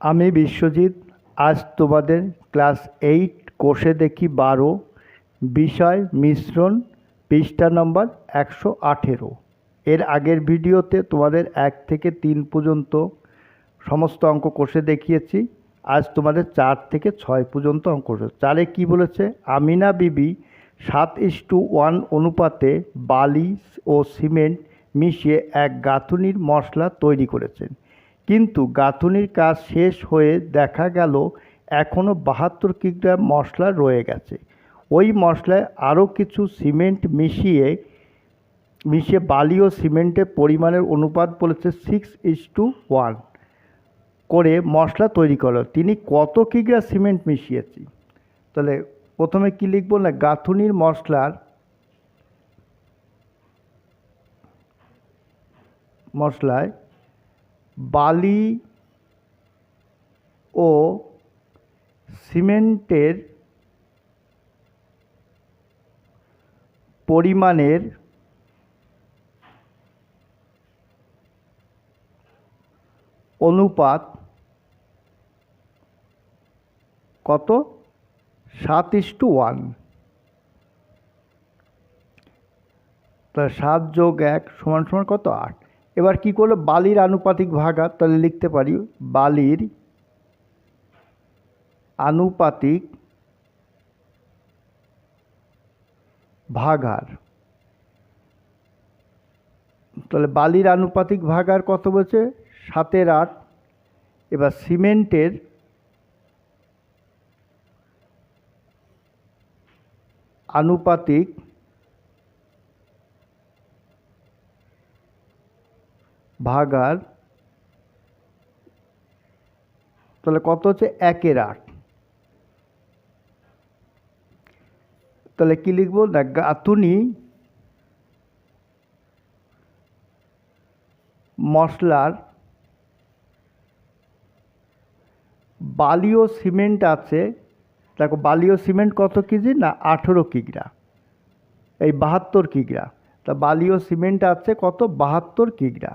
আমি বিশ্বজিৎ, আজ তোমাদের ক্লাস এইট কোষে দেখি বারো, বিষয় মিশ্রণ, পৃষ্ঠা নম্বর একশো আঠেরো। এর আগের ভিডিওতে তোমাদের এক থেকে তিন পর্যন্ত সমস্ত অঙ্ক কোষে দেখিয়েছি, আজ তোমাদের চার থেকে ছয় পর্যন্ত অঙ্ক চারে কি বলেছে? আমিনা বিবি, সাত ইস টু ওয়ান অনুপাতে বালি ও সিমেন্ট মিশিয়ে এক গাঁথুনির মশলা তৈরি করেছেন। কিন্তু গাঁথুনির কাজ শেষ হয়ে দেখা গেল এখনও বাহাত্তর কিগ্রা মশলা রয়ে গেছে। ওই মশলায় আরও কিছু সিমেন্ট মিশিয়ে মিশিয়ে বালি ও সিমেন্টের পরিমাণের অনুপাত বলেছে সিক্স ইস টু ওয়ান করে মশলা তৈরি করো। তিনি কত কিগ্রা সিমেন্ট মিশিয়েছি? তাহলে প্রথমে কি লিখব না গাঁথুনির মশলার মশলায় বালি ও সিমেন্টের পরিমাণের অনুপাত কত? সাত ইস টু ওয়ান। তাহলে সাত যোগ এক সমান সমান কত? আট। এবার কি করল? বালির আনুপাতিক ভাগার তাহলে লিখতে পারি, বালির আনুপাতিক ভাগার তাহলে বালির আনুপাতিক ভাগার কত বলছে? সাতের আট। এবার সিমেন্টের আনুপাতিক ভাগার, তাহলে কত হচ্ছে? একের আট। তাহলে কি লিখব? না গাঁথুনি মশলার বালি ও সিমেন্ট আছে। দেখো বালি ও সিমেন্ট কত কেজি? না, আঠেরো কিগ্রা। এই বাহাত্তর কিগ্রা। তা বালি ও সিমেন্ট আছে কত? বাহাত্তর কিগ্রা।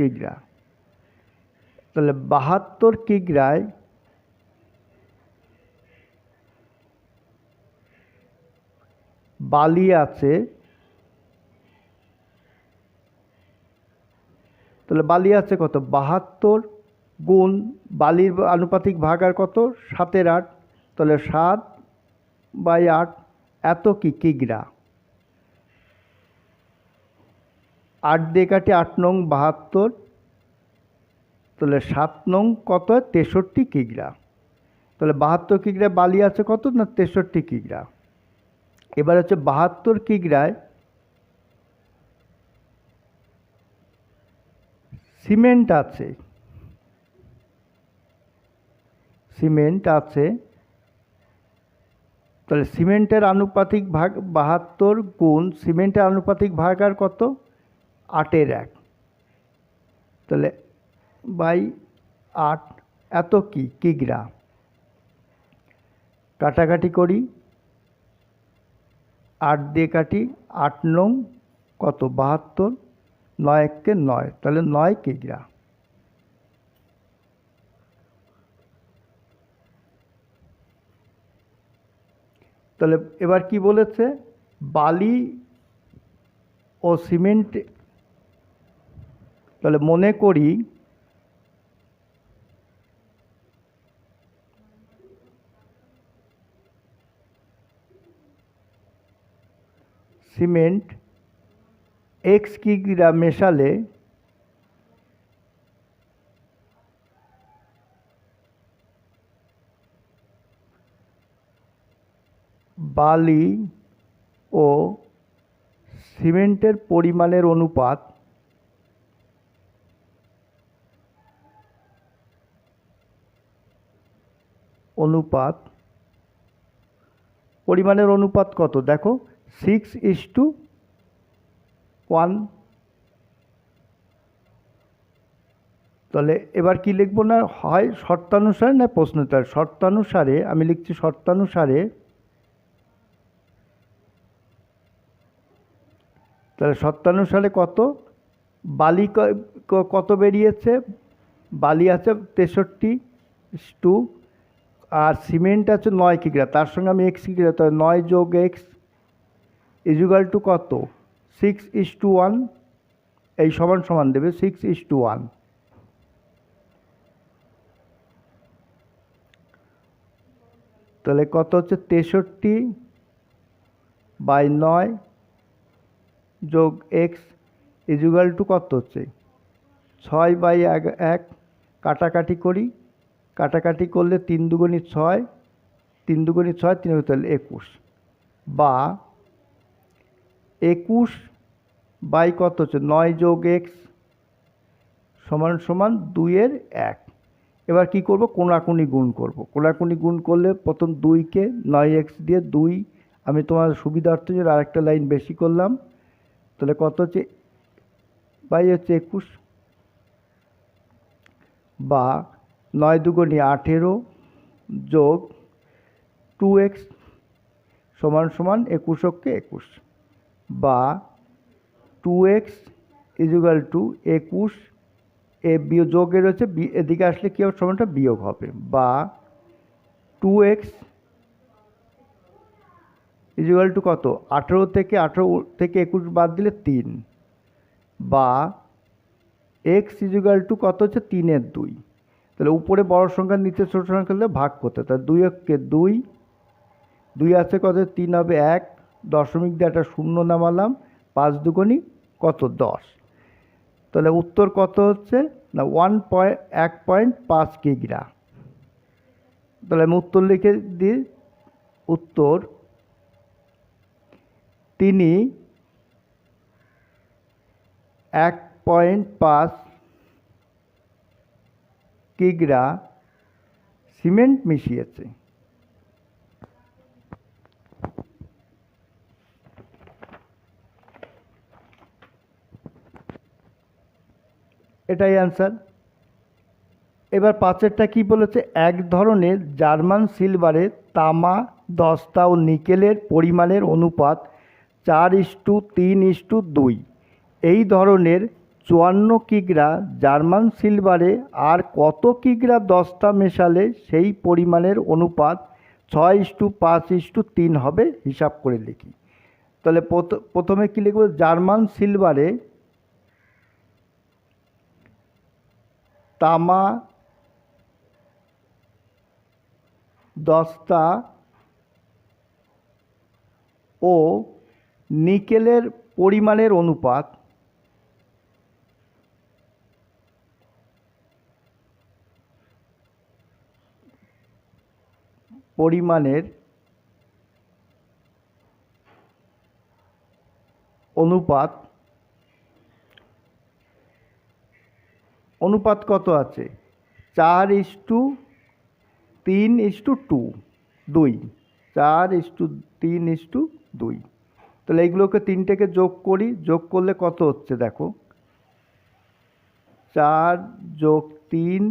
কিগ্রা। তাহলে বাহাত্তর কিগ্রায় বালি আছে। তাহলে বালি আছে কত? বাহাত্তর গুণ বালির আনুপাতিক ভাগ আর কত? সাতের আট। তাহলে সাত বাই আট, এত কি কিগ্রা? আট দিয়ে কাটি আট নং বাহাত্তর, তাহলে সাত নং কত? তেষট্টি কিগ্রা। তাহলে বাহাত্তর কিগ্রা বালি আছে কত না তেষট্টি কিগ্রা? এবার হচ্ছে বাহাত্তর কিগ্রায় সিমেন্ট আছে। সিমেন্ট আছে। তাহলে সিমেন্টের আনুপাতিক ভাগ বাহাত্তর গুণ সিমেন্টের আনুপাতিক ভাগ আর কত? আটের এক। তাহলে বাই আট এত কি? কিগ্রা কাটাকাটি করি। আট দিয়ে কাটি আট নং, কত? বাহাত্তর। নয় এককে নয়। তাহলে নয় কিগ্রা তাহলে এবার কি বলেছে? বালি ও সিমেন্ট তাহলে মনে করি সিমেন্ট এক্স কিগ্রা মেশালে বালি ও সিমেন্টের পরিমাণের অনুপাত অনুপাত, পরিমাণের অনুপাত কত? দেখো সিক্স ইস টু ওয়ান তাহলে এবার কি লিখব না? হয় শর্তানুসারে না প্রশ্নোত্তর? শর্তানুসারে, আমি লিখছি শর্তানুসারে। তাহলে সালে কত? বালি কত বেরিয়েছে? বালি আছে তেষট্টি টু আর সিমেন্ট আছে নয় কিগ্রা তার সঙ্গে আমি এক্স কিগ্রা তাহলে নয় যোগ এক্স ইজুগাল টু কত? সিক্স ইস টু ওয়ান এই সমান সমান দেবে সিক্স ইস টু ওয়ান তাহলে কত হচ্ছে? তেষট্টি বাই নয় যোগ এক্স ইজুগাল টু কত হচ্ছে? ছয় বাই এক, কাটাকাটি করি। কাটাকাটি করলে তিন দুগুণি ছয়, তিন দুগুণি ছয়, তিন তাহলে একুশ। বা একুশ বাই কত হচ্ছে? নয় যোগ এক্স সমান সমান দুইয়ের এক। এবার কি করব? কোনাকুনি গুণ করব। কোনাকুনি গুণ করলে প্রথম দুইকে নয় এক্স দিয়ে দুই, আমি তোমার সুবিধার্থে জন্য আরেকটা লাইন বেশি করলাম। তাহলে কত হচ্ছে? বাই হচ্ছে একুশ। বা নয় দুগুণি আঠেরো যোগ টু এক্স সমান সমান একুশ একুশকে একুশ বা টু এক্স ইজুগাল টু একুশ, এ বিয়োগ যোগের হচ্ছে বি- এদিকে আসলে কী হবে, সমানটা বিয়োগ হবে বা টু এক্স ইজুগাল টু কত? আঠেরো থেকে আঠেরো থেকে একুশ বাদ দিলে তিন বা এক্স ইজুগাল টু কত হচ্ছে? তিনের দুই। তাহলে উপরে বড় সংখ্যা, নিচে ছোট সংখ্যা হলে ভাগ করতে তাহলে দুই এককে দুই দুই আছে কত? তিন হবে এক। দশমিক দিয়ে একটা শূন্য নামালাম। পাঁচ দুগুণি কত? দশ। তাহলে উত্তর কত হচ্ছে? না ওয়ান পয়েন্ট এক পয়েন্ট পাঁচ কিগ্রা তাহলে আমি উত্তর লিখে দিই। উত্তর তিনি এক পয়েন্ট পাঁচ কিগ্রা সিমেন্ট মিশিয়েছে। এটাই অ্যান্সার এবার পাঁচেরটা কি বলেছে? এক ধরনের জার্মান সিলভারে তামা, দস্তা ও নিকেলের পরিমাণের অনুপাত চার ইস্টু তিন ইস্টু দুই। এই ধরনের চুয়ান্ন কিগ্রা জার্মান সিলভারে আর কত কিগ্রা দস্তা মেশালে সেই পরিমাণের অনুপাত ছয় ইস্টু পাঁচ ইস্টু তিন হবে? হিসাব করে লিখি। তাহলে প্রথ- প্রথমে কী লিখব? জার্মান সিলভারে তামা দস্তা ও নিকেলের পরিমাণের অনুপাত পরিমাণের অনুপাত অনুপাত কত আছে? চার ইস টু তিন ইস টু টু, দুই। চার ইস টু তিন ইস টু দুই। তাহলে এইগুলোকে তিনটেকে যোগ করি, যোগ করলে কত হচ্ছে দেখো? চার যোগ তিন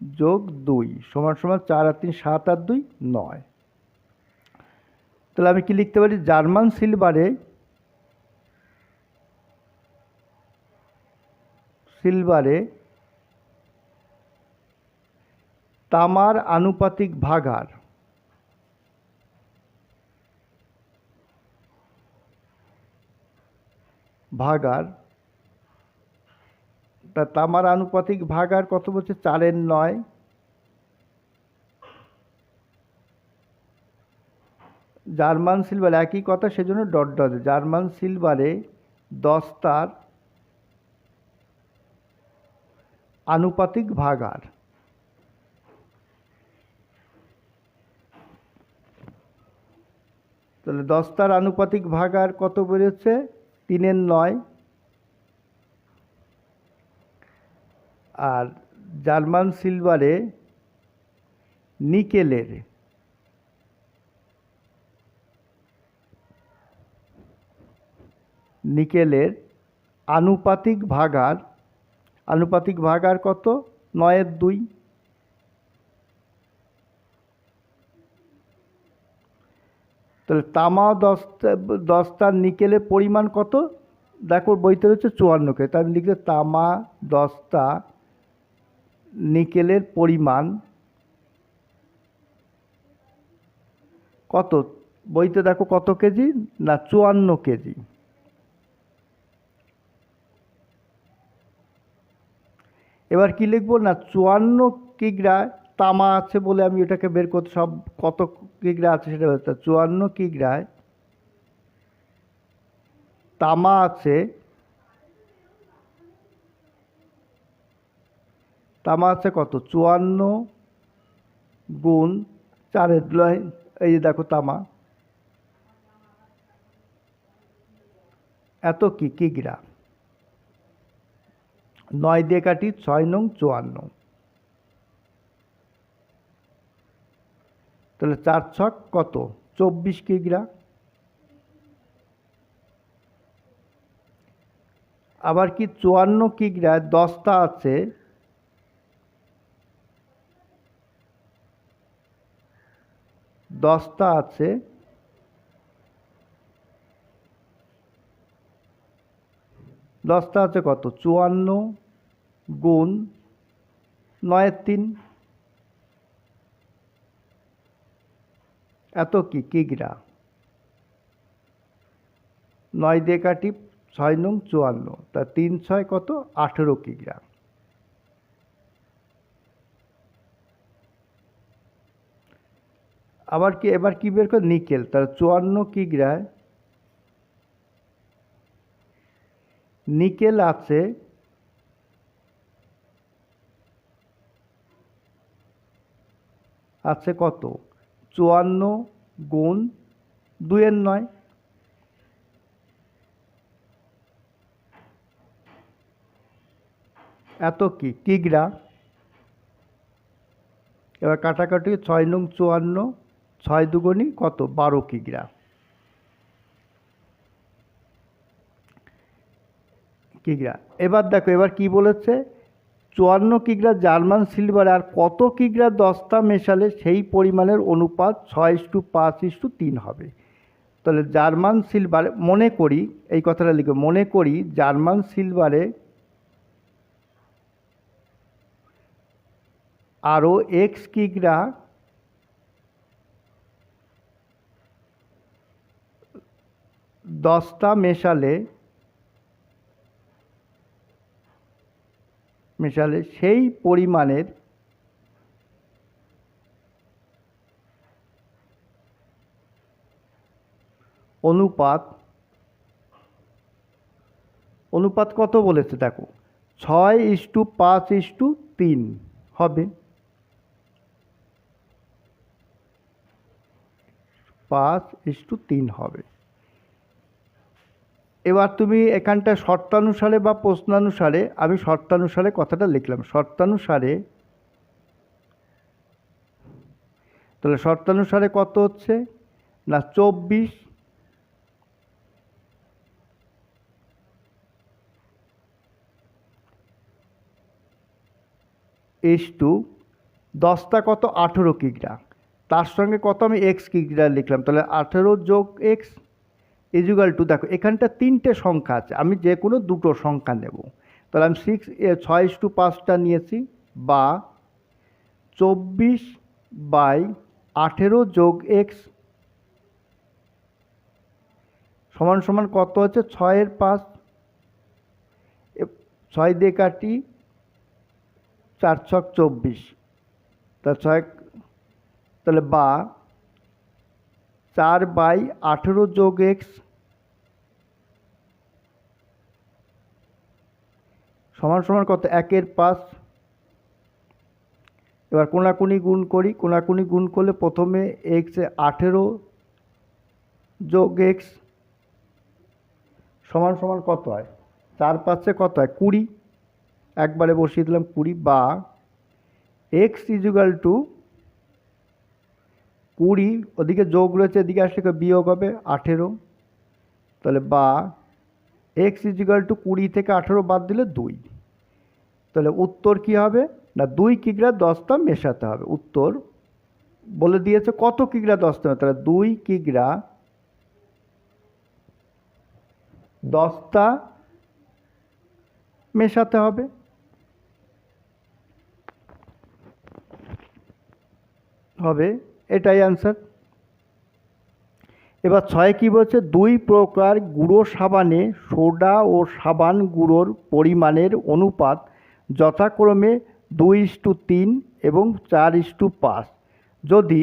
যোগ দুই সমান সমান চার আর তিন, সাত আর দুই, নয়। তাহলে আমি কি লিখতে পারি? জার্মান সিলভারে সিলভারে তামার আনুপাতিক ভাগার ভাগার তা তামার আনুপাতিক ভাগার কত বলছে? চারের নয়। জার্মান সিলভার একই কথা, সেজন্য ডট ডট। জার্মান সিলভারে দস্তার আনুপাতিক ভাগার তাহলে দশটার আনুপাতিক ভাগার কত বেরোচ্ছে? তিনের নয়। আর জার্মান সিলভারে নিকেলের। নিকেলের আনুপাতিক ভাগার আনুপাতিক ভাগার কত? নয়ের দুই। তাহলে তামা দস্তা দস্তার নিকেলের পরিমাণ কত? দেখো বইতে রয়েছে চুয়ান্ন কে তাই লিখলে তামা দস্তা নিকেলের পরিমাণ কত? বইতে দেখো কত কেজি? না, চুয়ান্ন কেজি। এবার কি লিখব? না, চুয়ান্ন কিগ্রা তামা আছে বলে আমি ওটাকে বের করতে সব কত কিগ্রা আছে সেটা বলতে চুয়ান্ন কিগ্রায় তামা আছে তামা আছে কত? চুয়ান্ন গুণ চারের লয় এই যে দেখো তামা। এত কি? কিগ্রা নয় দিয়ে কাটি, ছয় নং, চুয়ান্ন। তাহলে চার ছক কত? চব্বিশ কিগ্রা আবার কি চুয়ান্ন কিগ্রায় দশটা আছে। দশটা আছে। দশটা আছে কত? চুয়ান্ন গুণ নয়ের তিন। এত কি? কিগ্রা নয় দিয়ে কাটি ছয় নং চুয়ান্ন। তা তিন ছয় কত? আঠেরো কিগ্রা আবার কি, এবার কি বের করে? নিকেল, তাহলে চুয়ান্ন কিগ্রায় নিকেল আছে আছে কত? চুয়ান্ন গুণ দুয়ের নয়। এত কি? কিগ্রা এবার কাটাকাটি ছয় নং চুয়ান্ন ছয় দুগুণি কত? বারো কিগ্রা। কিগ্রা। এবার দেখো, এবার কি বলেছে? চুয়ান্ন কিগ্রা জার্মান সিলভার আর কত কিগ্রা দস্তা মেশালে সেই পরিমাণের অনুপাত ছয় ইস্টু পাঁচ ইস্টু তিন হবে। তাহলে জার্মান সিলভার, মনে করি, এই কথাটা লিখে, মনে করি জার্মান সিলভারে আরও এক্স কিগ্রা দশটা মেশালে মেশালে সেই পরিমাণের অনুপাত অনুপাত কত বলেছে দেখো? ছয় ইস্টু পাঁচ ইস্টু তিন হবে। পাঁচ ইস্টু তিন হবে। এবার তুমি এখানটা শর্তানুসারে বা প্রশ্নানুসারে, আমি শর্তানুসারে কথাটা লিখলাম। শর্তানুসারে, তাহলে শর্তানুসারে কত হচ্ছে? না, চব্বিশ, এস টু, দশটা কত? আঠেরো কিগ্রা। তার সঙ্গে কত আমি এক্স কিগ্রা লিখলাম? তাহলে আঠেরো যোগ এক্স ইজুগাল টু দেখো, এখানটা তিনটে সংখ্যা আছে, আমি যে কোনো দুটো সংখ্যা নেব। তাহলে আমি সিক্স ছয় টু পাঁচটা নিয়েছি, বা চব্বিশ বাই আঠেরো যোগ এক্স সমান সমান কত হচ্ছে ছয়ের পাঁচ। ছয় দিয়ে কাটি, চার ছক চব্বিশ। তা ছয়, তাহলে বা চার বাই আঠেরো যোগ এক্স সমান সমান কত? একের পাঁচ। এবার কোনাকুনি গুণ করি। কোনাকুনি গুণ করলে প্রথমে এক্স আঠেরো যোগ এক্স সমান সমান কত হয়? চার পাঁচে কত হয়? কুড়ি। একবারে বসিয়ে দিলাম কুড়ি বা এক্স ইজুগাল টু কুড়ি, ওদিকে যোগ রয়েছে, এদিকে আসলে বিয়োগ হবে, আঠেরো। তাহলে বা এক্স ইজিক্যাল টু কুড়ি থেকে আঠেরো বাদ দিলে দুই। তাহলে উত্তর কি হবে? না, দুই কিগ্রা দশটা মেশাতে হবে। উত্তর বলে দিয়েছে কত কিগ্রা দশটা তাহলে দুই কিগ্রা দশটা মেশাতে হবে। হবে এটাই অ্যান্সার এবার ছয় কী বলছে? দুই প্রকার গুঁড়ো সাবানে সোডা ও সাবান গুঁড়োর পরিমাণের অনুপাত যথাক্রমে দুই ইস্টু তিন এবং চার ইস্টু পাঁচ। যদি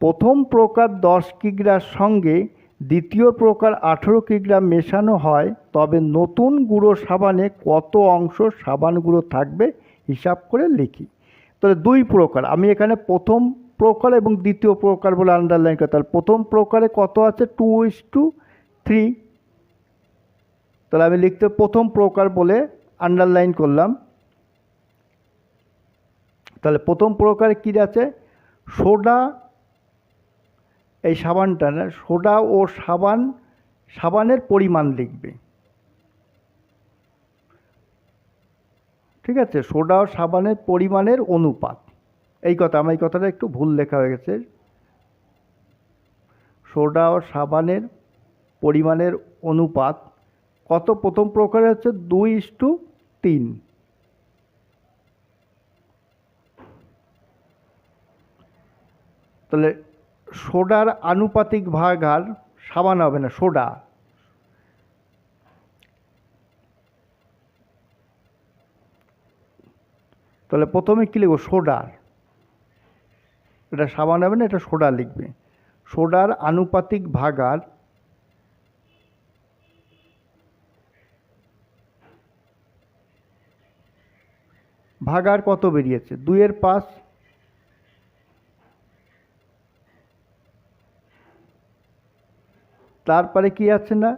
প্রথম প্রকার দশ কিগ্রার সঙ্গে দ্বিতীয় প্রকার আঠেরো কিগ্রা মেশানো হয়, তবে নতুন গুঁড়ো সাবানে কত অংশ সাবান গুঁড়ো থাকবে? হিসাব করে লিখি। তাহলে দুই প্রকার। আমি এখানে প্রথম প্রকার এবং দ্বিতীয় প্রকার বলে আন্ডারলাইন করতে তাহলে প্রথম প্রকারে কত আছে? টু ইস টু থ্রি তাহলে আমি লিখতে প্রথম প্রকার বলে আন্ডারলাইন করলাম। তাহলে প্রথম প্রকারে কী আছে? সোডা, এই সাবানটা না, সোডা ও সাবান, সাবানের পরিমাণ লিখবে। ঠিক আছে? সোডা ও সাবানের পরিমাণের অনুপাত। এই কথা, আমার এই কথাটা একটু ভুল লেখা হয়ে গেছে। সোডা ও সাবানের পরিমাণের অনুপাত কত? প্রথম প্রকারে হচ্ছে দুই ইস্টু তিন। তাহলে সোডার আনুপাতিক ভাগ আর সাবান হবে না, সোডা। তাহলে প্রথমে কী লিখব? সোডার। এটা সাবান হবে না, এটা সোডা লিখবে। সোডার আনুপাতিক ভাগার ভাগার কত বেরিয়েছে? দুইয়ের পাঁচ তারপরে কি আছে না?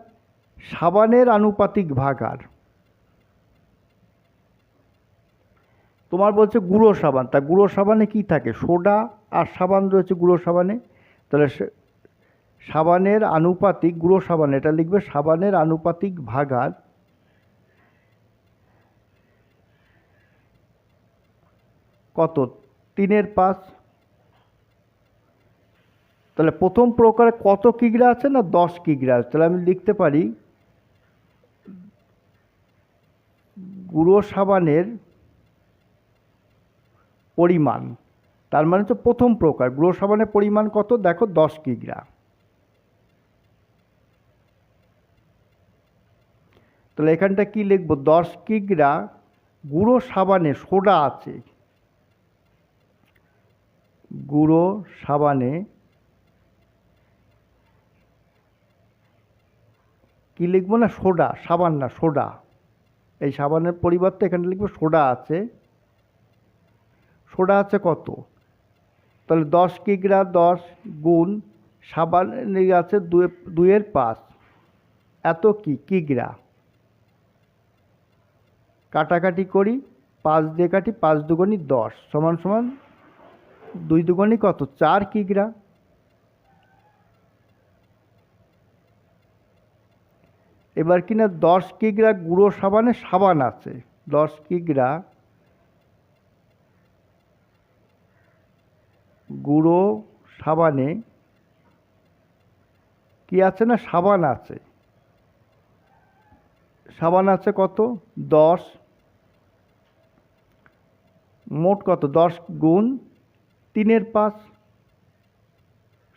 সাবানের আনুপাতিক ভাগার তোমার বলছে গুঁড়ো সাবান। তা গুঁড়ো সাবানে কি থাকে? সোডা আর সাবান রয়েছে গুঁড়ো সাবানে। তাহলে সাবানের আনুপাতিক, গুঁড়ো সাবান, এটা লিখবে সাবানের আনুপাতিক ভাগার। কত? তিনের পাঁচ। তাহলে প্রথম প্রকারে কত কিগ্রা আছে না দশ কিগ্রা আছে? তাহলে আমি লিখতে পারি, গুঁড়ো সাবানের পরিমাণ। তার মানে হচ্ছে প্রথম প্রকার। গুঁড়ো সাবানের পরিমাণ কত? দেখো, দশ কিগ্রা। তাহলে এখানটা কি লিখব? দশ কিগ্রা গুঁড়ো সাবানে সোডা আছে। গুঁড়ো সাবানে কি লিখব না? সোডা সাবান না সোডা। এই সাবানের পরিবর্তে এখানে লিখব সোডা আছে। সোডা আছে কত? তাহলে দশ কিগ্রা দশ গুণ সাবান আছে দুয়ে দুইয়ের পাঁচ। এত কি? কিগ্রা কাটাকাটি করি, পাঁচ দিয়ে কাটি পাঁচ দুগুণি দশ। সমান সমান দুই দুগুণি কত? চার কিগ্রা এবার কিনা দশ কিগ্রা গুঁড়ো সাবানে সাবান আছে। দশ কিগ্রা গুঁড়ো, সাবানে। কি আছে না? সাবান আছে। সাবান আছে কত? দশ। মোট কত? দশ গুণ তিনের পাঁচ।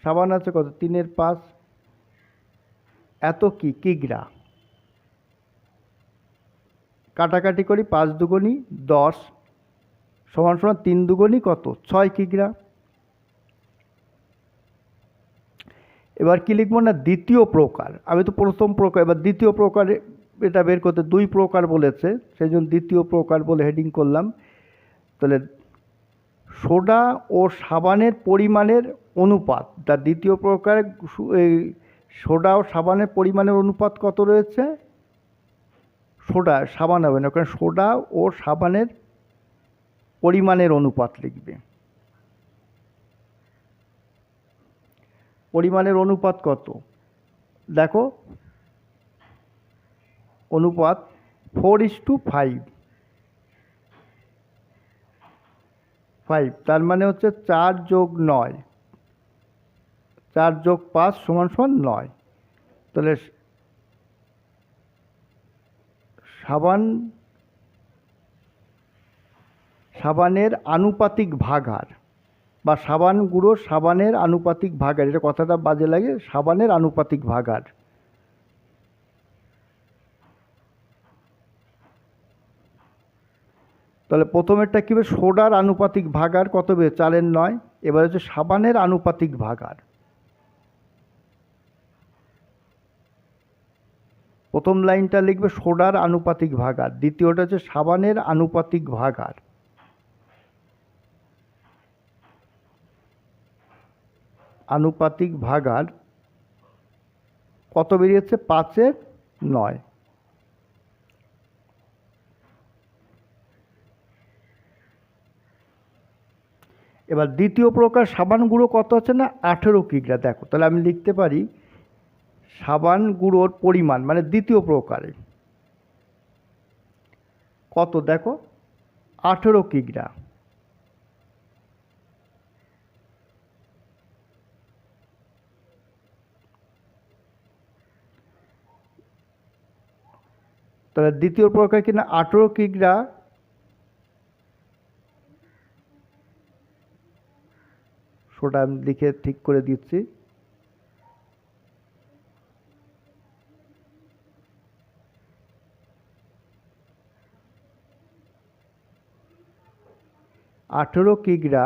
সাবান আছে কত? তিনের পাঁচ। এত কি? কিগ্রা কাটাকাটি করি পাঁচ দুগুণি দশ। সমান সমান তিন দুগুণি কত? ছয় কিগ্রা এবার কি লিখব না? দ্বিতীয় প্রকার। আমি তো প্রথম প্রকার, এবার দ্বিতীয় প্রকারে এটা বের করতে দুই প্রকার বলেছে সেই জন্য দ্বিতীয় প্রকার বলে হেডিং করলাম। তাহলে সোডা ও সাবানের পরিমাণের অনুপাত তার দ্বিতীয় প্রকার এই সোডা ও সাবানের পরিমাণের অনুপাত কত রয়েছে? সোডা, সাবান হবে না, কারণ সোডা ও সাবানের পরিমাণের অনুপাত লিখবে। পরিমাণের অনুপাত কত? দেখো, অনুপাত four is to five five তার মানে হচ্ছে চার যোগ নয়। চার যোগ পাঁচ সমান সমান নয়। তাহলে সাবান, সাবানের আনুপাতিক ভাগার বা সাবান গুঁড়ো সাবানের আনুপাতিক ভাগার এটা কথাটা বাজে লাগে, সাবানের আনুপাতিক ভাগার তাহলে প্রথমেরটা কী সোডার আনুপাতিক ভাগার কত বের চারের নয়। এবার হচ্ছে সাবানের আনুপাতিক ভাগার প্রথম লাইনটা লিখবে সোডার আনুপাতিক ভাগার দ্বিতীয়টা হচ্ছে সাবানের আনুপাতিক ভাগার আনুপাতিক ভাগার কত বেরিয়েছে? পাঁচের নয়। এবার দ্বিতীয় প্রকার সাবান গুঁড়ো কত আছে না? আঠেরো কিগ্রা। দেখো, তাহলে আমি লিখতে পারি সাবান গুঁড়োর পরিমাণ মানে দ্বিতীয় প্রকারে। কত? দেখো, আঠেরো কিগ্রা। তাহলে দ্বিতীয় প্রকার কিনা আঠেরো কিগ্রা সোটা আমি লিখে ঠিক করে দিচ্ছি। আঠেরো কিগ্রা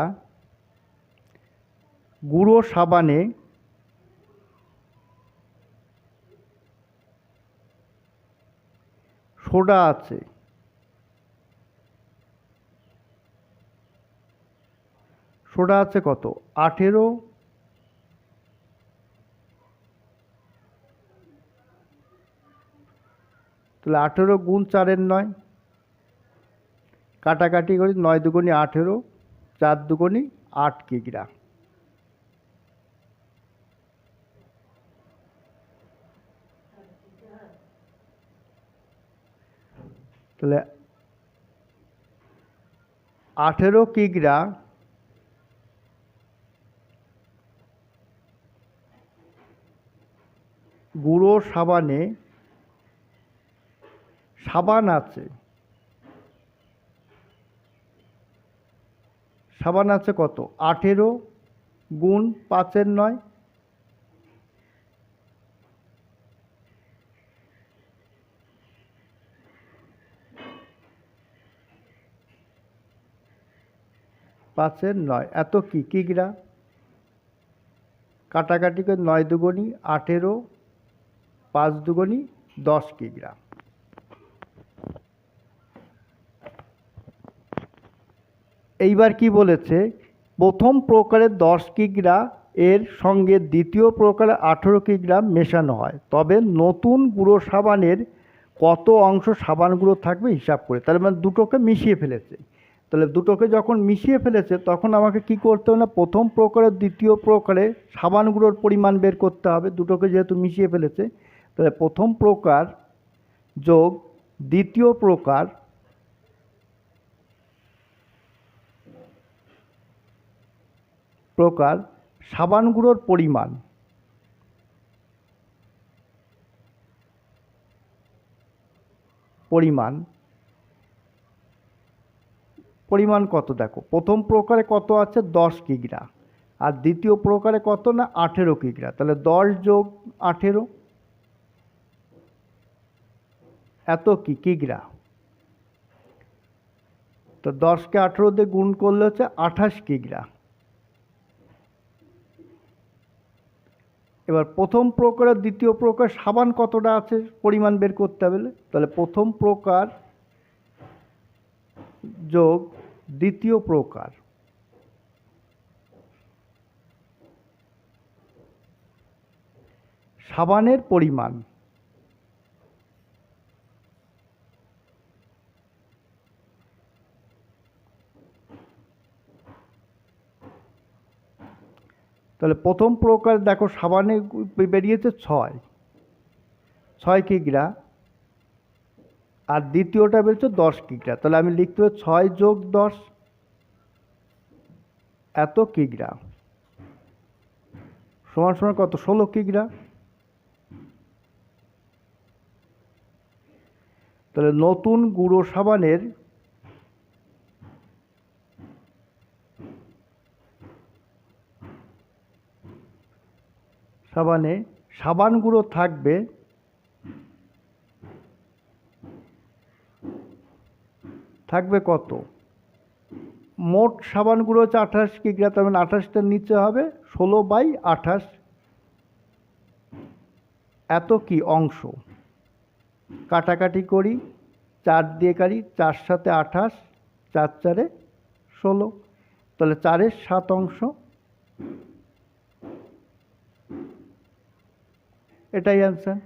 গুঁড়ো সাবানে সোডা আছে। সোডা আছে কত? আঠেরো। তাহলে আঠেরো গুণ চারের নয়। কাটাকাটি করি নয় দুগুণি আঠেরো, চার দুগুণি আট কিগ্রা তাহলে আঠেরো কিগ্রা গুঁড়ো সাবানে সাবান আছে। সাবান আছে কত? আঠেরো গুণ পাঁচের নয়। পাঁচের নয়। এত কি? কিগ্রা কাটাকাটি করে নয় দুগুণি, আঠেরো, পাঁচ দুগুণি, দশ কিগ্রা এইবার কি বলেছে? প্রথম প্রকারের দশ কিগ্রা এর সঙ্গে দ্বিতীয় প্রকারে আঠেরো কিগ্রা মেশানো হয়। তবে নতুন গুঁড়ো সাবানের কত অংশ সাবান গুঁড়ো থাকবে হিসাব করে। তার মানে দুটোকে মিশিয়ে ফেলেছে। তাহলে দুটোকে যখন মিশিয়ে ফেলেছে, তখন আমাকে কি করতে হবে না, প্রথম প্রকারের, দ্বিতীয় প্রকারে সাবান গুঁড়োর পরিমাণ বের করতে হবে, দুটোকে যেহেতু মিশিয়ে ফেলেছে, তাহলে প্রথম প্রকার যোগ, দ্বিতীয় প্রকার প্রকার সাবান গুঁড়োর পরিমাণ। পরিমাণ। পরিমাণ কত দেখো? প্রথম প্রকারে কত আছে? দশ কিগ্রা। আর দ্বিতীয় প্রকারে কত না? আঠেরো কিগ্রা। তাহলে দশ যোগ আঠেরো? এত কি? কিগ্রা। তো দশকে আঠেরো দিয়ে গুণ করলে হচ্ছে আঠাশ কিগ্রা। এবার প্রথম প্রকার আর দ্বিতীয় প্রকার সাবান কতটা আছে? পরিমাণ বের করতে হবে। তাহলে প্রথম প্রকার যোগ দ্বিতীয় প্রকার। সাবানের পরিমাণ। তাহলে প্রথম প্রকার দেখো সাবানে বেরিয়েছে ছয়। ছয় কিগ্রা আর দ্বিতীয়টা বেরোচ্ছে দশ কিগ্রা। তাহলে আমি লিখতে হবে ছয় যোগ দশ, এত কিগ্রা। সমান সমান কত? ষোলো কিগ্রা। তাহলে নতুন গুঁড়ো সাবানের সাবানে সাবান গুঁড়ো থাকবে থাকবে কত? মোট সাবান গুঁড়ো হচ্ছে আঠাশ কিগ্রা তার মানে আঠাশটার নিচে হবে, ষোলো বাই আঠাশ এত কি অংশ? কাটাকাটি করি, চার দিয়ে কারি চার সাথে আঠাশ, চার চারে ষোলো। তাহলে চারের সাত অংশ। এটাই অ্যান্সার